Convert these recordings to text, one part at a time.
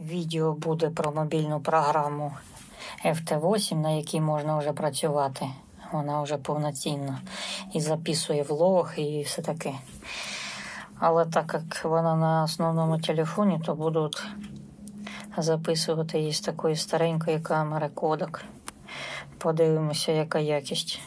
Відео буде про мобільну програму FT8, на якій можна вже працювати. Вона вже повноцінна і записує влог і все таке. Але так як вона на основному телефоні, то будуть записувати її з такої старенької камери кодек. Подивимося, яка якість.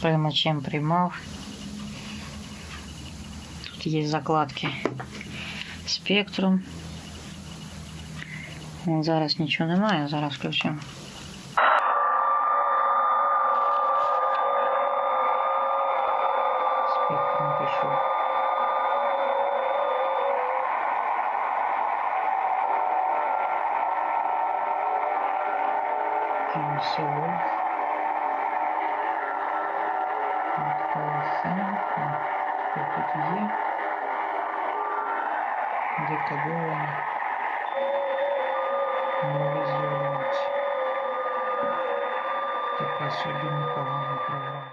З приймачем приймав. Тут є закладки спектрум. Вон Зараз нічого немає, зараз включимо. Спектрум пішов. certo? Eu tô dizer. Onde é que cadê o móveis de Oriente? Que passou de uma palavra para outra.